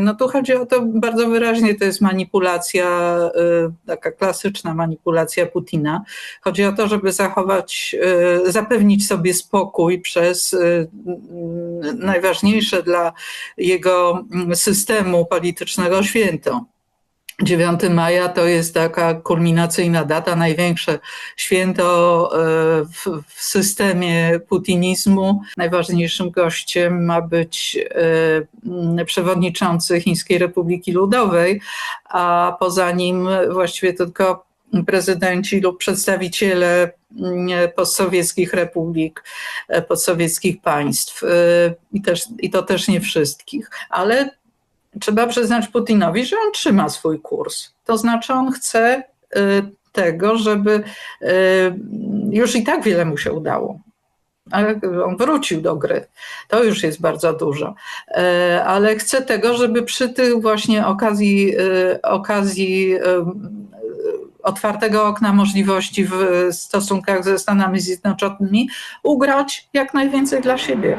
No tu chodzi o to bardzo wyraźnie, to jest manipulacja, y, taka klasyczna manipulacja Putina. Chodzi o to, żeby zachować, y, zapewnić sobie spokój przez y, najważniejsze dla jego systemu politycznego święto. 9 maja to jest taka kulminacyjna data, największe święto w, w, systemie putinizmu. Najważniejszym gościem ma być przewodniczący Chińskiej Republiki Ludowej, a poza nim właściwie tylko prezydenci lub przedstawiciele postsowieckich republik, postsowieckich państw. I, też, I to też nie wszystkich. Ale trzeba przyznać Putinowi, że on trzyma swój kurs. To znaczy, on chce y, tego, żeby y, już i tak wiele mu się udało. Ale on wrócił do gry. To już jest bardzo dużo. Y, ale chce tego, żeby przy tych właśnie okazji, okazji otwartego okna możliwości w stosunkach ze Stanami Zjednoczonymi ugrać jak najwięcej dla siebie.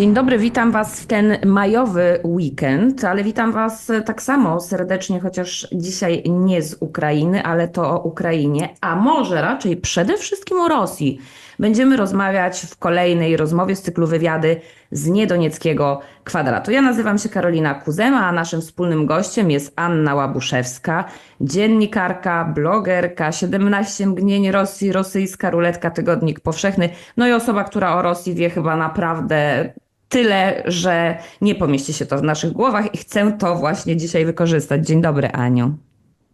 Dzień dobry, witam Was w ten majowy weekend, ale witam Was tak samo serdecznie, chociaż dzisiaj nie z Ukrainy, ale to o Ukrainie, a może raczej przede wszystkim o Rosji. Będziemy rozmawiać w kolejnej rozmowie z cyklu wywiady z Niedonieckiego Kwadratu. Ja nazywam się Karolina Kuzema, a naszym wspólnym gościem jest Anna Łabuszewska, dziennikarka, blogerka, 17 mgnień Rosji, rosyjska ruletka, tygodnik powszechny, no i osoba, która o Rosji wie chyba naprawdę tyle, że nie pomieści się to w naszych głowach i chcę to właśnie dzisiaj wykorzystać. Dzień dobry, Aniu.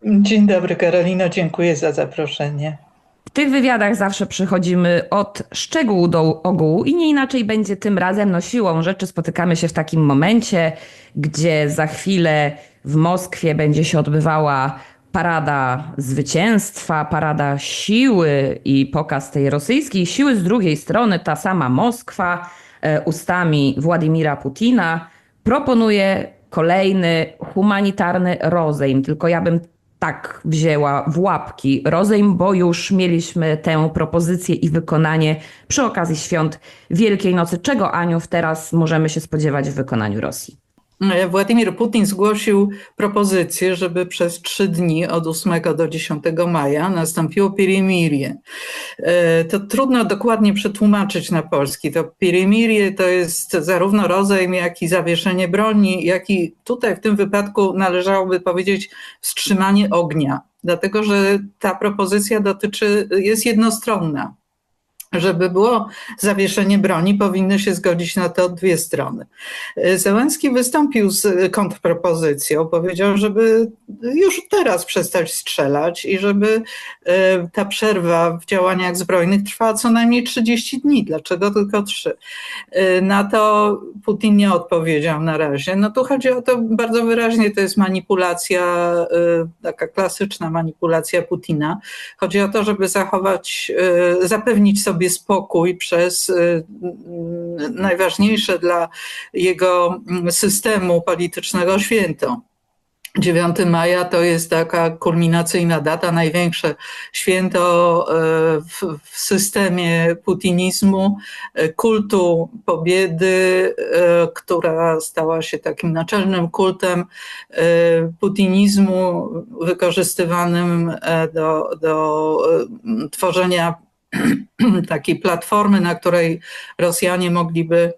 Dzień dobry, Karolino, dziękuję za zaproszenie. W tych wywiadach zawsze przychodzimy od szczegółu do ogółu i nie inaczej będzie tym razem. No siłą rzeczy spotykamy się w takim momencie, gdzie za chwilę w Moskwie będzie się odbywała parada zwycięstwa, parada siły i pokaz tej rosyjskiej siły. Z drugiej strony ta sama Moskwa ustami Władimira Putina proponuje kolejny humanitarny rozejm. Tylko ja bym tak wzięła w łapki rozejm, bo już mieliśmy tę propozycję i wykonanie przy okazji świąt Wielkiej Nocy. Czego, Aniu, teraz możemy się spodziewać w wykonaniu Rosji? E, Władimir Putin zgłosił propozycję, żeby przez trzy dni od 8 do 10 maja nastąpiło pirimirie. E, to trudno dokładnie przetłumaczyć na polski. To pirimirie to jest zarówno rozejm, jak i zawieszenie broni, jak i tutaj w tym wypadku należałoby powiedzieć wstrzymanie ognia, dlatego że ta propozycja dotyczy, jest jednostronna żeby było zawieszenie broni, powinny się zgodzić na to dwie strony. Zełenski wystąpił z kontrpropozycją, powiedział, żeby już teraz przestać strzelać i żeby ta przerwa w działaniach zbrojnych trwała co najmniej 30 dni. Dlaczego tylko 3? Na to Putin nie odpowiedział na razie. No tu chodzi o to bardzo wyraźnie, to jest manipulacja, taka klasyczna manipulacja Putina. Chodzi o to, żeby zachować, zapewnić sobie sobie spokój przez najważniejsze dla jego systemu politycznego święto. 9 maja to jest taka kulminacyjna data, największe święto w, w, systemie putinizmu, kultu pobiedy, która stała się takim naczelnym kultem putinizmu, wykorzystywanym do, do tworzenia takiej platformy, na której Rosjanie mogliby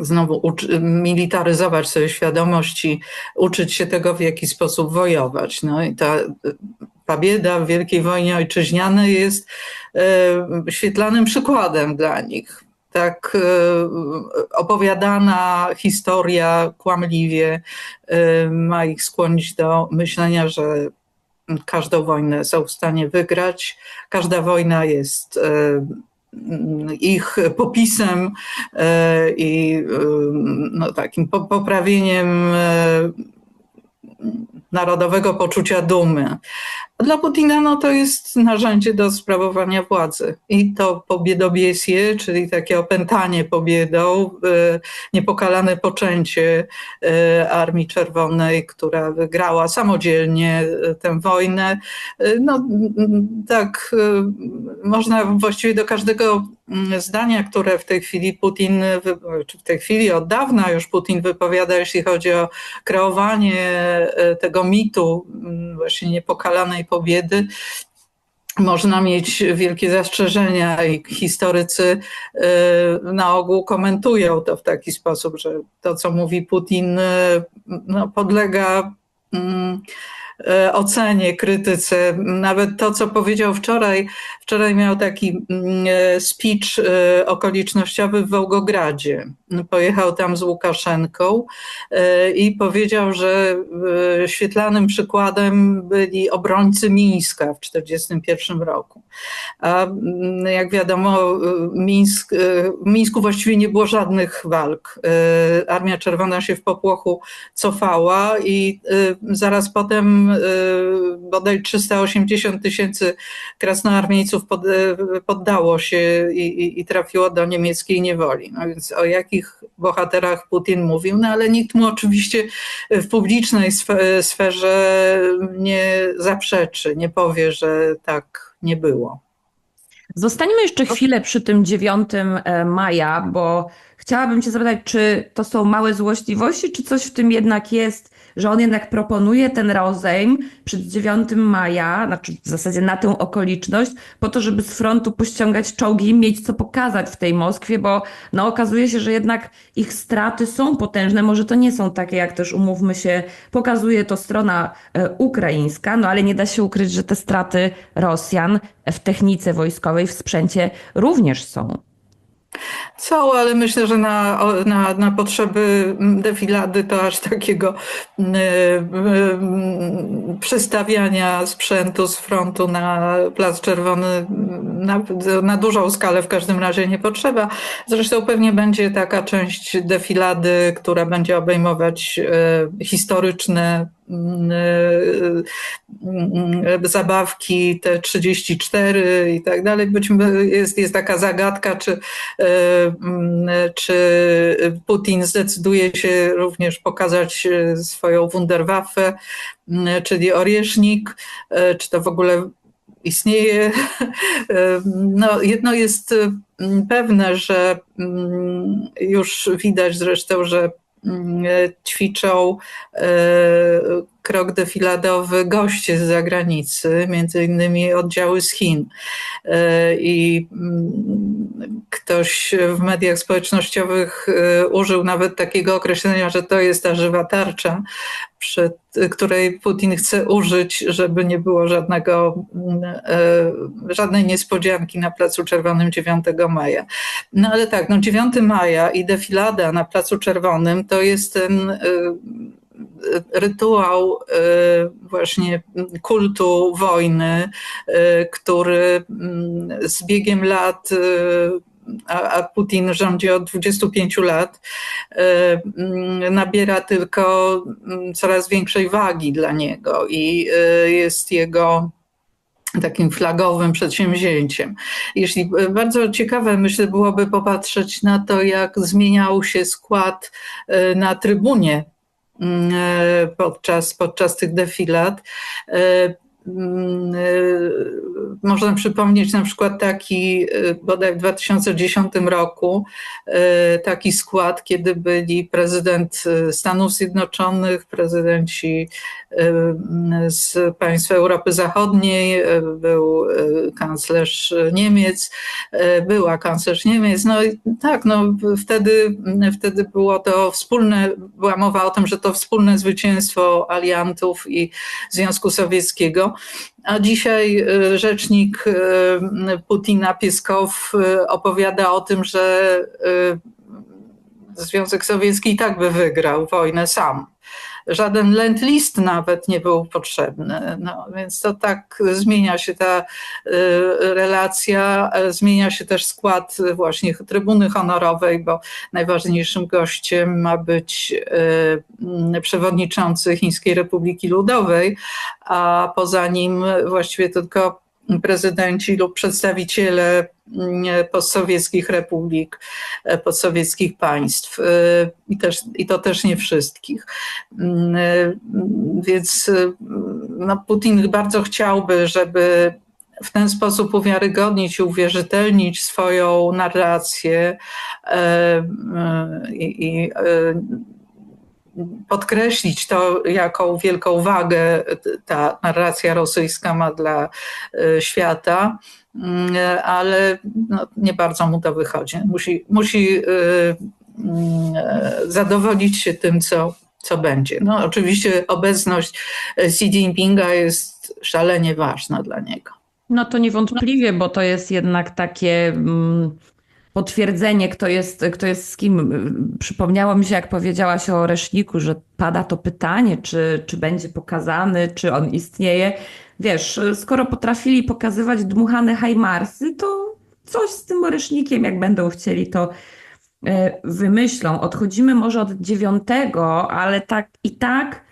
znowu militaryzować swoje świadomości, uczyć się tego, w jaki sposób wojować. No i ta pobieda w Wielkiej Wojnie Ojczyźnianej jest e, świetlanym przykładem dla nich. Tak e, opowiadana historia kłamliwie e, ma ich skłonić do myślenia, że każdą wojnę są w stanie wygrać. Każda wojna jest e, ich popisem e, i e, no, takim poprawieniem narodowego poczucia dumy. Dla Putina no, to jest narzędzie do sprawowania władzy. I to pobiedobiesie, czyli takie opętanie pobiedą, e, niepokalane poczęcie e, Armii Czerwonej, która wygrała samodzielnie e, tę wojnę. No, tak, można właściwie do każdego zdania, które w tej chwili Putin, czy w tej chwili od dawna już Putin wypowiada, jeśli chodzi o kreowanie tego mitu mm, właśnie niepokalanej pobiedy, można mieć wielkie zastrzeżenia i historycy y, na ogół komentują to w taki sposób, że to, co mówi Putin, y, no, podlega mm, ocenie, krytyce. Nawet to, co powiedział wczoraj, wczoraj miał taki mm, speech okolicznościowy w Wołgogradzie pojechał tam z Łukaszenką e, i powiedział, że e, świetlanym przykładem byli obrońcy Mińska w 1941 roku. A mm, jak wiadomo, Mińsk, e, w Mińsku właściwie nie było żadnych walk. Armia Czerwona się w popłochu cofała i zaraz potem bodaj 380 tysięcy krasnoarmiejców poddało się i, i, i trafiło do niemieckiej niewoli. No więc o jakich jakich bohaterach Putin mówił, no ale nikt mu oczywiście w publicznej sferze nie zaprzeczy, nie powie, że tak nie było. Zostańmy jeszcze chwilę przy tym 9 e, maja, bo chciałabym Cię zapytać, czy to są małe złośliwości, czy coś w tym jednak jest, że on jednak proponuje ten rozejm przed 9 maja, znaczy w zasadzie na tę okoliczność, po to, żeby z frontu pościągać czołgi i mieć co pokazać w tej Moskwie, bo no, okazuje się, że jednak ich straty są potężne. Może to nie są takie, jak też umówmy się, pokazuje to strona e, ukraińska, no ale nie da się ukryć, że te straty Rosjan w technice wojskowej, w sprzęcie również są. Są, ale myślę, że na, na, na potrzeby defilady to aż takiego y, y, przestawiania sprzętu z frontu na Plac Czerwony na, na dużą skalę w każdym razie nie potrzeba. Zresztą pewnie będzie taka część defilady, która będzie obejmować y, historyczne zabawki te 34 i tak dalej. Być jest, jest taka zagadka, czy, czy Putin zdecyduje się również pokazać swoją Wunderwaffe, czyli Oriesznik, czy to w ogóle istnieje. No, jedno jest pewne, że już widać zresztą, że ćwiczą e, krok defiladowy goście z zagranicy, między innymi oddziały z Chin. E, I mm, ktoś w mediach społecznościowych e, użył nawet takiego określenia, że to jest ta żywa tarcza, przed której Putin chce użyć, żeby nie było żadnego, żadnej niespodzianki na Placu Czerwonym 9 maja. No ale tak, no 9 maja i defilada na Placu Czerwonym to jest ten rytuał właśnie kultu wojny, który z biegiem lat a, Putin rządzi od 25 lat, nabiera tylko coraz większej wagi dla niego i jest jego takim flagowym przedsięwzięciem. Jeśli bardzo ciekawe, myślę, byłoby popatrzeć na to, jak zmieniał się skład na trybunie Mm, podczas, podczas tych defilat. Mm, e, można przypomnieć na przykład taki, bodaj w 2010 roku, taki skład, kiedy byli prezydent Stanów Zjednoczonych, prezydenci z państw Europy Zachodniej, był kanclerz Niemiec, była kanclerz Niemiec. No tak, no wtedy, wtedy było to wspólne, była mowa o tym, że to wspólne zwycięstwo aliantów i Związku Sowieckiego. A dzisiaj rzecznik Putina, Pieskow, opowiada o tym, że Związek Sowiecki i tak by wygrał wojnę sam. Żaden land list nawet nie był potrzebny. No, więc to tak zmienia się ta relacja, zmienia się też skład właśnie trybuny honorowej, bo najważniejszym gościem ma być przewodniczący Chińskiej Republiki Ludowej, a poza nim właściwie tylko prezydenci lub przedstawiciele mm, postsowieckich republik, e, postsowieckich państw e, i, też, i to też nie wszystkich. Mm, e, więc no, Putin bardzo chciałby, żeby w ten sposób uwiarygodnić i uwierzytelnić swoją narrację i, i podkreślić to, jaką wielką wagę ta narracja rosyjska ma dla e, świata, mm, ale no, nie bardzo mu to wychodzi. Musi, musi e, mm, zadowolić się tym, co, co będzie. No, oczywiście obecność Xi Jinpinga jest szalenie ważna dla niego. No to niewątpliwie, bo to jest jednak takie. Mm potwierdzenie, kto jest, kto jest z kim. Przypomniało mi się, jak powiedziałaś o Reszniku, że pada to pytanie, czy, czy będzie pokazany, czy on istnieje. Wiesz, skoro potrafili pokazywać dmuchane hajmarsy, to coś z tym Oresznikiem, jak będą chcieli, to e, wymyślą. Odchodzimy może od dziewiątego, ale tak i tak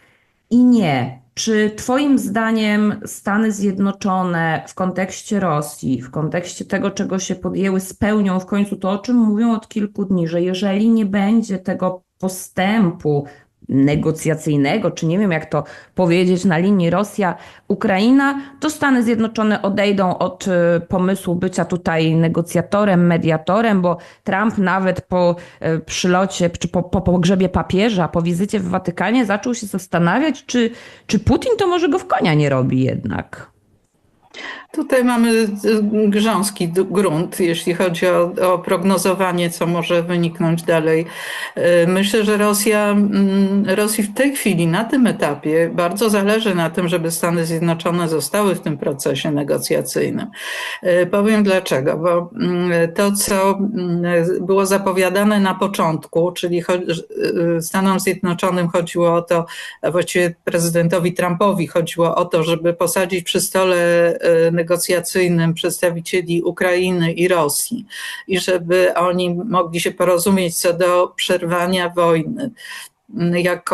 i nie. Czy Twoim zdaniem Stany Zjednoczone w kontekście Rosji, w kontekście tego, czego się podjęły, spełnią w końcu to, o czym mówią od kilku dni, że jeżeli nie będzie tego postępu negocjacyjnego, czy nie wiem jak to powiedzieć, na linii Rosja-Ukraina, to Stany Zjednoczone odejdą od y, pomysłu bycia tutaj negocjatorem, mediatorem, bo Trump nawet po y, przylocie, czy po, po pogrzebie papieża, po wizycie w Watykanie zaczął się zastanawiać, czy, czy Putin to może go w konia nie robi jednak. Tutaj mamy y, grząski grunt, jeśli chodzi o, o, prognozowanie, co może wyniknąć dalej. Y, myślę, że Rosja, mm, Rosji w tej chwili, na tym etapie, bardzo zależy na tym, żeby Stany Zjednoczone zostały w tym procesie negocjacyjnym. Y, powiem dlaczego, bo mm, to, co mm, było zapowiadane na początku, czyli Stanom Zjednoczonym chodziło o to, właściwie prezydentowi Trumpowi chodziło o to, żeby posadzić przy stole negocjacyjnym przedstawicieli Ukrainy i Rosji i żeby oni mogli się porozumieć co do przerwania wojny. Jak,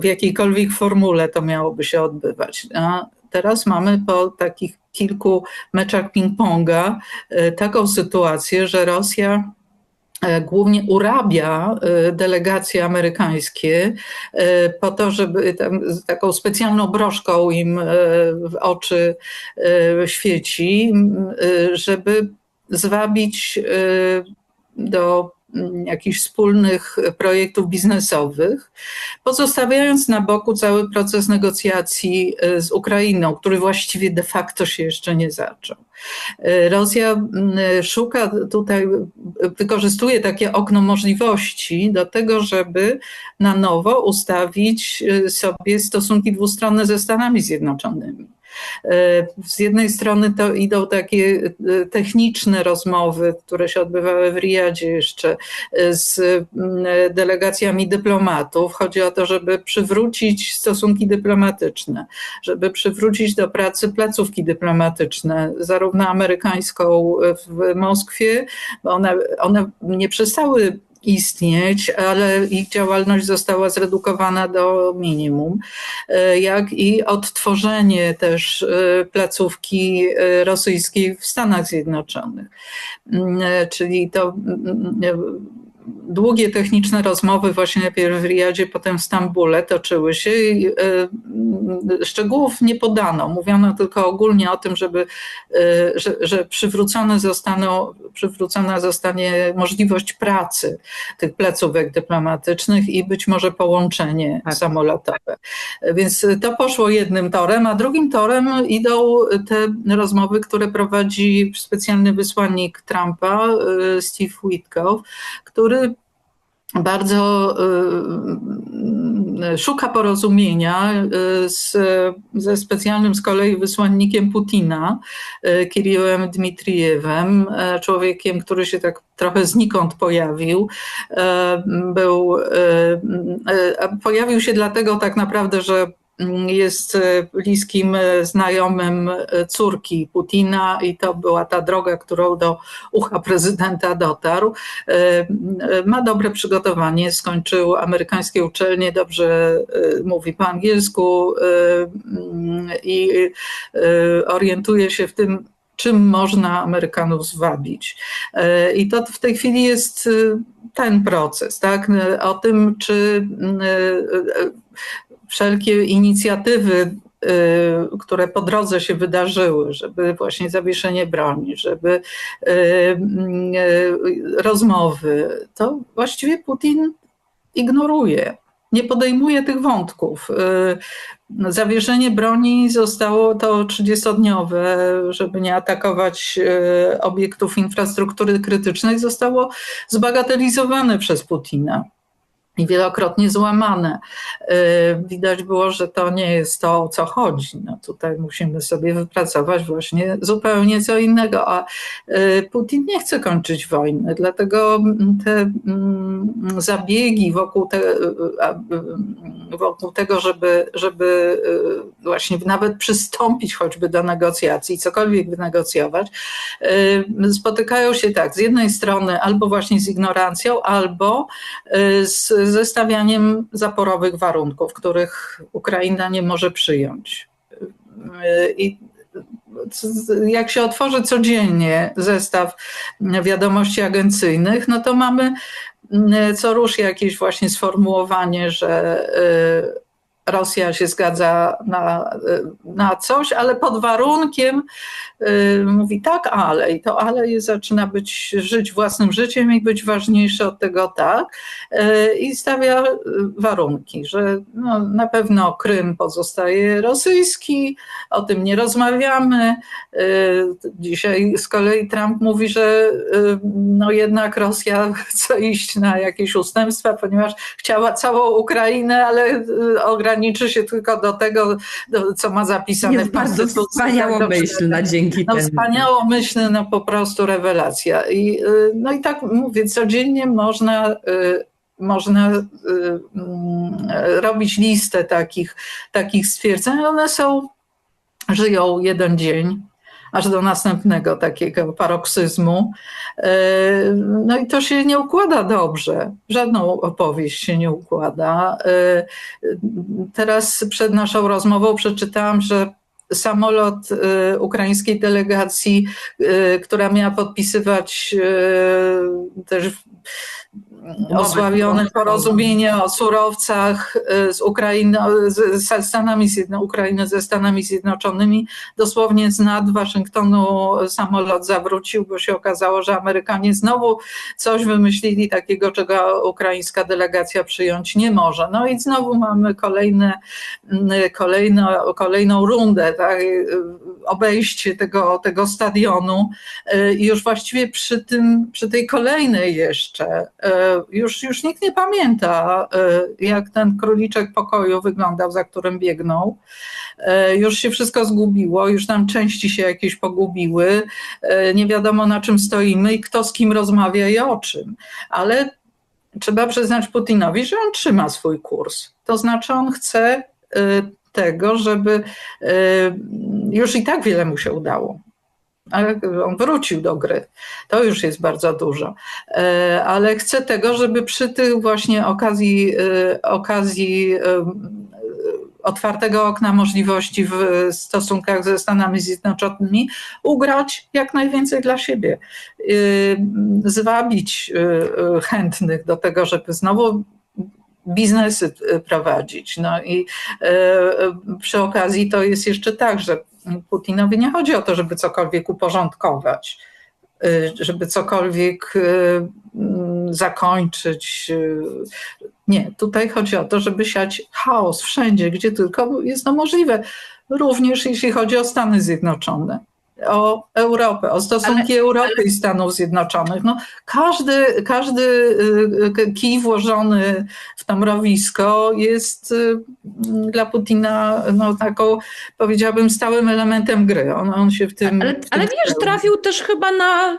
w jakiejkolwiek formule to miałoby się odbywać. A teraz mamy po takich kilku meczach ping-ponga e, taką sytuację, że Rosja głównie urabia e, delegacje amerykańskie e, po to, żeby taką specjalną broszką im w oczy świeci, żeby zwabić do jakichś wspólnych projektów biznesowych, pozostawiając na boku cały proces negocjacji z Ukrainą, który właściwie de facto się jeszcze nie zaczął. E, Rosja szuka tutaj, wykorzystuje takie okno możliwości do tego, żeby na nowo ustawić e, sobie stosunki dwustronne ze Stanami Zjednoczonymi. E, z jednej strony to idą takie e, techniczne rozmowy, które się odbywały w Riyadzie jeszcze e, z delegacjami dyplomatów. Chodzi o to, żeby przywrócić stosunki dyplomatyczne, żeby przywrócić do pracy placówki dyplomatyczne, zarówno amerykańską w Moskwie, bo one, one nie przestały istnieć, ale ich działalność została zredukowana do minimum, e, jak i odtworzenie też e, placówki e, rosyjskiej w Stanach Zjednoczonych. Mm, czyli to mm, długie techniczne rozmowy właśnie najpierw w Riyadzie, potem w Stambule toczyły się i e, szczegółów nie podano. Mówiono tylko ogólnie o tym, żeby, e, że, że przywrócone zostaną, przywrócona zostanie możliwość pracy tych placówek dyplomatycznych i być może połączenie tak. samolotowe. Więc to poszło jednym torem, a drugim torem idą te rozmowy, które prowadzi specjalny wysłannik Trumpa, Steve Witkow, który bardzo y, szuka porozumienia y, z, ze specjalnym z kolei wysłannikiem Putina, y, Kiriłem Dmitrijewem, człowiekiem, który się tak trochę znikąd pojawił. Był, pojawił się dlatego tak naprawdę, że jest e, bliskim e, znajomym e, córki Putina i to była ta droga, którą do ucha prezydenta dotarł. Ma dobre przygotowanie, skończył amerykańskie uczelnie, dobrze mówi po angielsku i orientuje się w tym, czym można Amerykanów zwabić. I to w tej chwili jest ten proces, tak? O tym, czy wszelkie inicjatywy, y, które po drodze się wydarzyły, żeby właśnie zawieszenie broni, żeby y, y, rozmowy, to właściwie Putin ignoruje. Nie podejmuje tych wątków. Zawieszenie broni zostało to 30-dniowe, żeby nie atakować obiektów infrastruktury krytycznej, zostało zbagatelizowane przez Putina i wielokrotnie złamane. Y, widać było, że to nie jest to, o co chodzi. No tutaj musimy sobie wypracować właśnie zupełnie co innego. A y, Putin nie chce kończyć wojny, dlatego te mm, zabiegi wokół, te, y, wokół tego, żeby, żeby właśnie nawet przystąpić choćby do negocjacji, cokolwiek wynegocjować, spotykają się tak, z jednej strony albo właśnie z ignorancją, albo z ze stawianiem zaporowych warunków, których Ukraina nie może przyjąć. I jak się otworzy codziennie zestaw wiadomości agencyjnych, no to mamy co rusz jakieś właśnie sformułowanie, że Rosja się zgadza na, na coś, ale pod warunkiem y, mówi tak, ale i to ale zaczyna być żyć własnym życiem i być ważniejsze od tego tak y, i stawia warunki, że no, na pewno Krym pozostaje rosyjski, o tym nie rozmawiamy. Y, dzisiaj z kolei Trump mówi, że no jednak Rosja chce iść na jakieś ustępstwa, ponieważ chciała całą Ukrainę, ale ograniczyła ograniczy się tylko do tego, do, co ma zapisane jest w Konstytucji. Wspaniałomyślna dzięki no, temu. Wspaniałomyślna, no po prostu rewelacja. I, y, no i tak mówię, codziennie można y, można y, mm, robić listę takich, takich stwierdzeń. One są, żyją jeden dzień, aż do następnego takiego paroksyzmu. E, no i to się nie układa dobrze. Żadną opowieść się nie układa. E, teraz przed naszą rozmową przeczytałam, że samolot e, ukraińskiej delegacji, która miała podpisywać też osławione porozumienie o surowcach y, z Ukrainą, ze Stanami Zjedno, Ukrainy ze Stanami Zjednoczonymi. Dosłownie z nad Waszyngtonu samolot zawrócił, bo się okazało, że Amerykanie znowu coś wymyślili takiego, czego ukraińska delegacja przyjąć nie może. No i znowu mamy kolejne, mm, kolejną rundę, tak, obejście tego, tego stadionu y, i już właściwie przy, tym, przy tej kolejnej jeszcze y, już, już nikt nie pamięta, e, jak ten króliczek pokoju wyglądał, za którym biegnął. E, już się wszystko zgubiło, już tam części się jakieś pogubiły, e, nie wiadomo na czym stoimy i kto z kim rozmawia i o czym. Ale trzeba przyznać Putinowi, że on trzyma swój kurs. To znaczy, on chce tego, żeby już i tak wiele mu się udało ale on wrócił do gry. To już jest bardzo dużo. E, ale chcę tego, żeby przy tych właśnie okazji, e, okazji e, otwartego okna możliwości w stosunkach ze Stanami Zjednoczonymi ugrać jak najwięcej dla siebie. Zwabić chętnych do tego, żeby znowu biznesy prowadzić. No i przy okazji to jest jeszcze tak, że Putinowi nie chodzi o to, żeby cokolwiek uporządkować, y, żeby cokolwiek y, mm, zakończyć. Y, nie, tutaj chodzi o to, żeby siać chaos wszędzie, gdzie tylko jest to możliwe, również jeśli chodzi o Stany Zjednoczone. O Europę, o stosunki ale, Europy ale... i Stanów Zjednoczonych. No, każdy, każdy y, kij włożony w to mrowisko jest y, dla Putina no, taką, powiedziałabym, stałym elementem gry. On, on się w tym. Ale, w tym ale wiesz, trafił też chyba na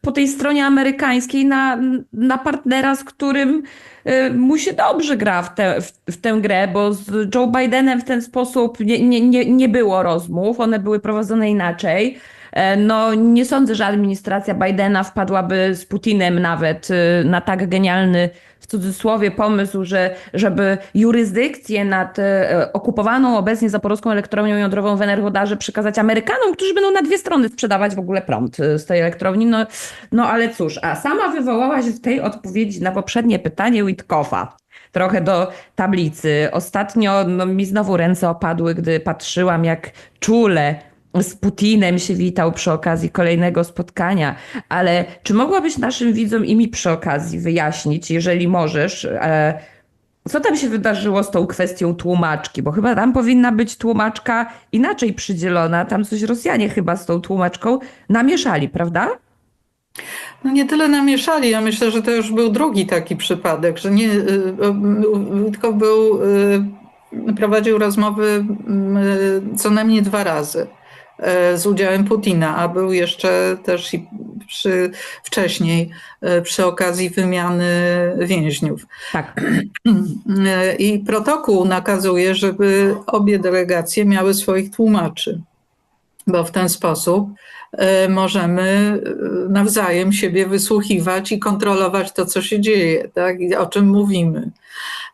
po tej stronie amerykańskiej na, na partnera, z którym y, mu się dobrze gra w, te, w, w, tę grę, bo z Joe Bidenem w ten sposób nie, nie, nie, nie było rozmów, one były prowadzone inaczej. E, no, nie sądzę, że administracja Bidena wpadłaby z Putinem nawet y, na tak genialny w cudzysłowie pomysł, że żeby jurysdykcję nad e, okupowaną obecnie zaporowską elektrownią jądrową w Energodarze przekazać Amerykanom, którzy będą na dwie strony sprzedawać w ogóle prąd e, z tej elektrowni. No, no ale cóż, a sama wywołałaś w tej odpowiedzi na poprzednie pytanie Witkoffa trochę do tablicy. Ostatnio no, mi znowu ręce opadły, gdy patrzyłam, jak czule z Putinem się witał przy okazji kolejnego spotkania, ale czy mogłabyś naszym widzom i mi przy okazji wyjaśnić, jeżeli możesz, e, co tam się wydarzyło z tą kwestią tłumaczki? Bo chyba tam powinna być tłumaczka inaczej przydzielona. Tam coś Rosjanie chyba z tą tłumaczką namieszali, prawda? No nie tyle namieszali. Ja myślę, że to już był drugi taki przypadek, że nie, tylko był, prowadził rozmowy co najmniej dwa razy. E, z udziałem Putina, a był jeszcze też i przy, wcześniej e, przy okazji wymiany więźniów. Tak. E, I protokół nakazuje, żeby obie delegacje miały swoich tłumaczy, bo w ten sposób możemy nawzajem siebie wysłuchiwać i kontrolować to, co się dzieje, tak? o czym mówimy.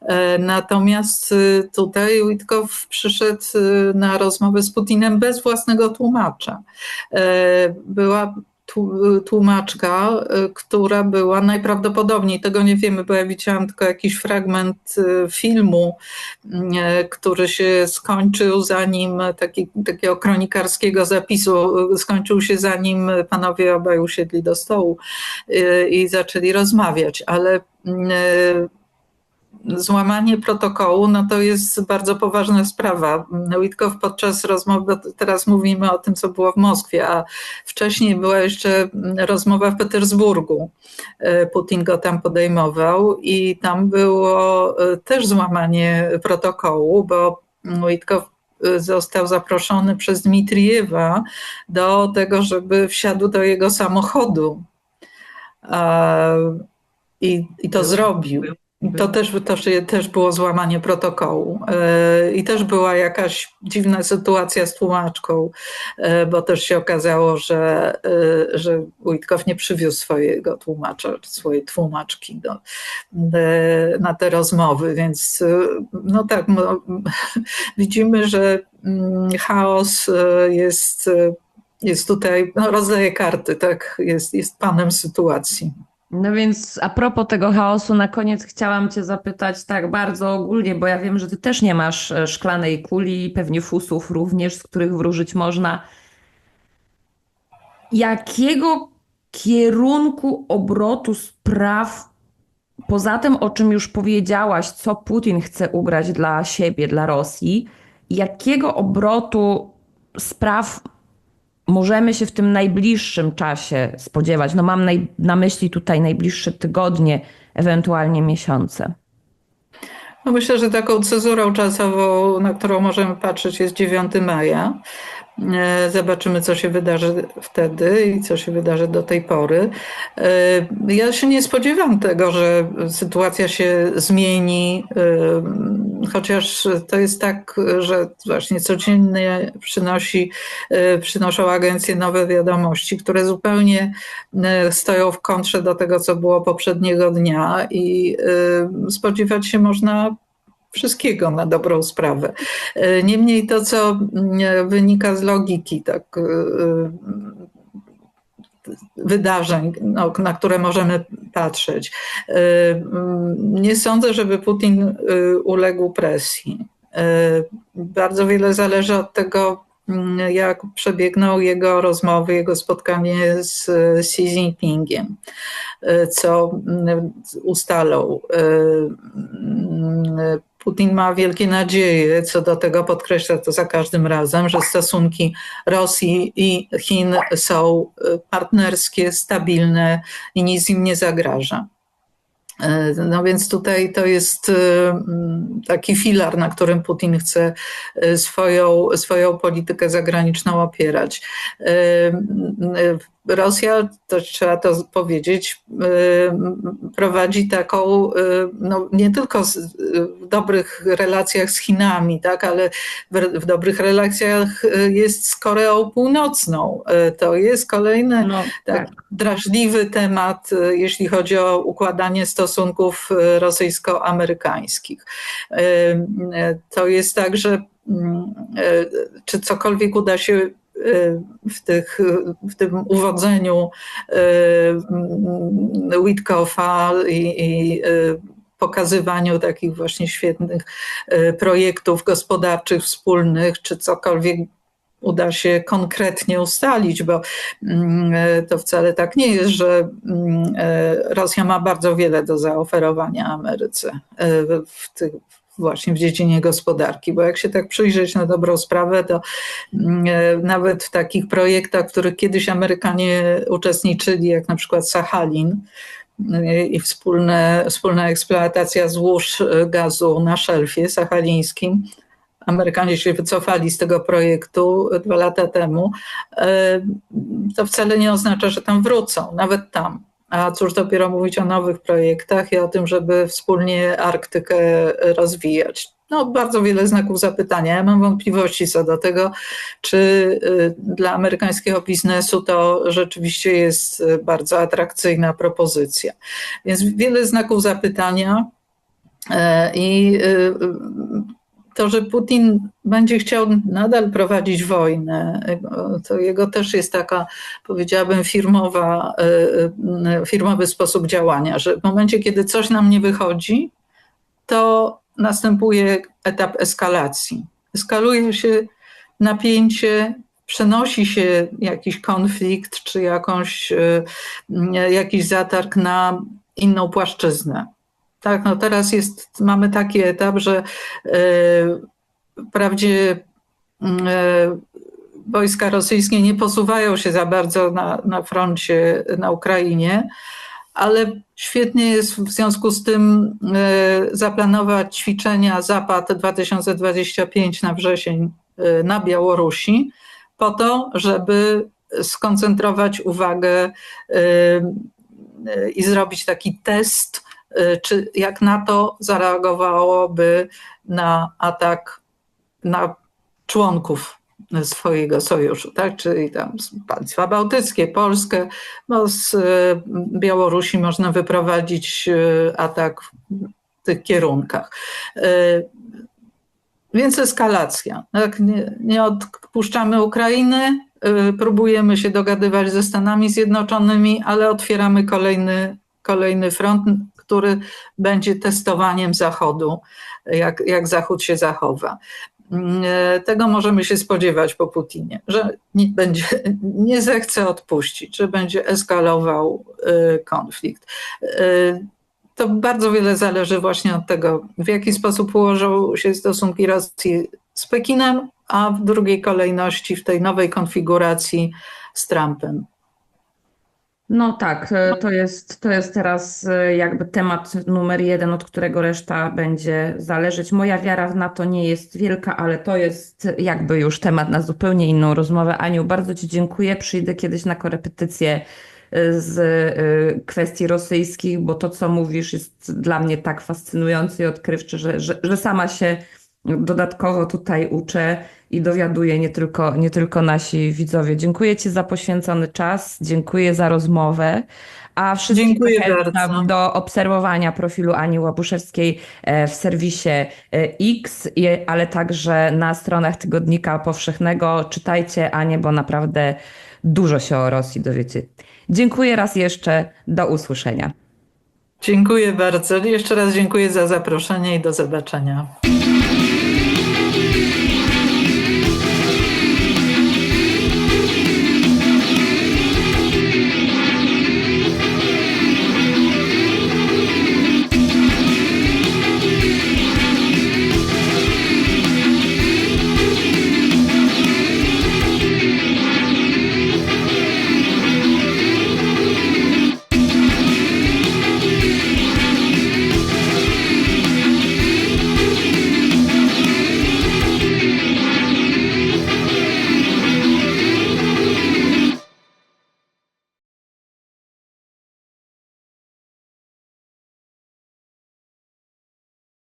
E, natomiast y, tutaj Witkow przyszedł y, na rozmowę z Putinem bez własnego tłumacza. E, była tłumaczka, y, która była najprawdopodobniej, tego nie wiemy, bo ja widziałam tylko jakiś fragment filmu, który się skończył zanim, taki, takiego kronikarskiego zapisu, skończył się zanim panowie obaj usiedli do stołu i zaczęli rozmawiać, ale złamanie protokołu, no to jest bardzo poważna sprawa. Witkow podczas rozmowy, teraz mówimy o tym, co było w Moskwie, a wcześniej była jeszcze rozmowa w Petersburgu. E, Putin go tam podejmował i tam było e, też złamanie protokołu, bo Witkow e, został zaproszony przez Dmitrijewa do tego, żeby wsiadł do jego samochodu. I, i to zrobił. To też, to też było złamanie protokołu e, i też była jakaś dziwna sytuacja z tłumaczką, e, bo też się okazało, że, e, że nie przywiózł swojego tłumacza, swojej tłumaczki do, na te rozmowy, więc no tak, no, widzimy, że mm, chaos jest, jest tutaj, no, rozdaje karty, tak, jest, jest panem sytuacji. No więc a propos tego chaosu, na koniec chciałam Cię zapytać tak bardzo ogólnie, bo ja wiem, że Ty też nie masz e, szklanej kuli, pewnie fusów również, z których wróżyć można. Jakiego kierunku obrotu spraw, poza tym, o czym już powiedziałaś, co Putin chce ugrać dla siebie, dla Rosji, jakiego obrotu spraw możemy się w tym najbliższym czasie spodziewać? No mam naj, na myśli tutaj najbliższe tygodnie, ewentualnie miesiące. No myślę, że taką cezurą czasową, na którą możemy patrzeć, jest 9 maja. E, zobaczymy, co się wydarzy wtedy i co się wydarzy do tej pory. E, ja się nie spodziewam tego, że sytuacja się zmieni, e, chociaż to jest tak, że właśnie codziennie przynosi, przynoszą agencje nowe wiadomości, które zupełnie stoją w kontrze do tego, co było poprzedniego dnia i spodziewać się można wszystkiego na dobrą sprawę. E, niemniej to, co mm, wynika z logiki, tak, e, e, wydarzeń, no, na które możemy patrzeć. Nie sądzę, żeby Putin uległ presji. Bardzo wiele zależy od tego, mm, jak przebiegną jego rozmowy, jego spotkanie z Xi Jinpingiem, co mm, ustalą Putin ma wielkie nadzieje co do tego, podkreśla to za każdym razem, że stosunki Rosji i Chin są y, partnerskie, stabilne i nic im nie zagraża. E, No więc tutaj to jest y, mm, taki filar, na którym Putin chce y, swoją, swoją politykę zagraniczną opierać. Rosja, to trzeba to powiedzieć, y, prowadzi taką, y, no nie tylko w dobrych relacjach z Chinami, tak, ale w, dobrych relacjach y, jest z Koreą Północną. To jest kolejny No, tak, drażliwy temat, jeśli chodzi o układanie stosunków rosyjsko-amerykańskich. To jest tak, że mm, czy cokolwiek uda się w, tych, w tym uwodzeniu y, Witkoffa i, i y, pokazywaniu takich właśnie świetnych y, projektów gospodarczych wspólnych, czy cokolwiek uda się konkretnie ustalić, bo mm, to wcale tak nie jest, że mm, Rosja ma bardzo wiele do zaoferowania Ameryce w tych właśnie w dziedzinie gospodarki, bo jak się tak przyjrzeć na dobrą sprawę, to mm, e, nawet w takich projektach, w których kiedyś Amerykanie uczestniczyli, jak na przykład Sachalin, e, i wspólne, wspólna eksploatacja złóż e, gazu na szelfie sachalińskim, Amerykanie się wycofali z tego projektu dwa lata temu, to wcale nie oznacza, że tam wrócą, nawet tam. A cóż dopiero mówić o nowych projektach i o tym, żeby wspólnie Arktykę rozwijać. No, bardzo wiele znaków zapytania. Ja mam wątpliwości co do tego, czy y, dla amerykańskiego biznesu to rzeczywiście jest y, bardzo atrakcyjna propozycja. Więc wiele znaków zapytania. I y, y, to, że Putin będzie chciał nadal prowadzić wojnę, to jego też jest taka, powiedziałabym, firmowa, y, y, firmowy sposób działania, że w momencie, kiedy coś nam nie wychodzi, to następuje etap eskalacji. Eskaluje się napięcie, przenosi się jakiś konflikt czy jakąś, y, jakiś zatarg na inną płaszczyznę. Tak, no teraz jest, mamy taki etap, że y, wprawdzie y, wojska rosyjskie nie posuwają się za bardzo na, na froncie na Ukrainie, ale świetnie jest w związku z tym y, zaplanować ćwiczenia Zapad 2025 na wrzesień na Białorusi, po to, żeby skoncentrować uwagę i zrobić taki test, czy jak NATO zareagowałoby na atak na członków swojego sojuszu, tak? czyli tam państwa bałtyckie, Polskę, no z y, Białorusi można wyprowadzić y, atak w tych kierunkach. Y, Więc eskalacja. Tak? Nie, nie odpuszczamy Ukrainy, y, próbujemy się dogadywać ze Stanami Zjednoczonymi, ale otwieramy kolejny, kolejny front, który będzie testowaniem Zachodu, jak, jak Zachód się zachowa. E, Tego możemy się spodziewać po Putinie, że będzie, nie zechce odpuścić, że będzie eskalował e, konflikt. E, To bardzo wiele zależy właśnie od tego, w jaki sposób ułożą się stosunki Rosji z Pekinem, a w drugiej kolejności w tej nowej konfiguracji z Trumpem. No tak, e, to jest, to jest teraz e, jakby temat numer jeden, od którego reszta będzie zależeć. Moja wiara w NATO nie jest wielka, ale to jest jakby już temat na zupełnie inną rozmowę. Aniu, bardzo Ci dziękuję. Przyjdę kiedyś na korepetycję e, z kwestii rosyjskich, bo to, co mówisz, jest dla mnie tak fascynujące i odkrywcze, że, że, że sama się dodatkowo tutaj uczę i dowiaduję nie tylko, nie tylko nasi widzowie. Dziękuję Ci za poświęcony czas, dziękuję za rozmowę. A wszystkich Dziękuję zachęcam bardzo. do obserwowania profilu Ani Łabuszewskiej e, w serwisie e, X, ale także na stronach Tygodnika Powszechnego. Czytajcie Anię, bo naprawdę dużo się o Rosji dowiecie. Dziękuję raz jeszcze. Do usłyszenia. Dziękuję bardzo. Jeszcze raz dziękuję za zaproszenie i do zobaczenia.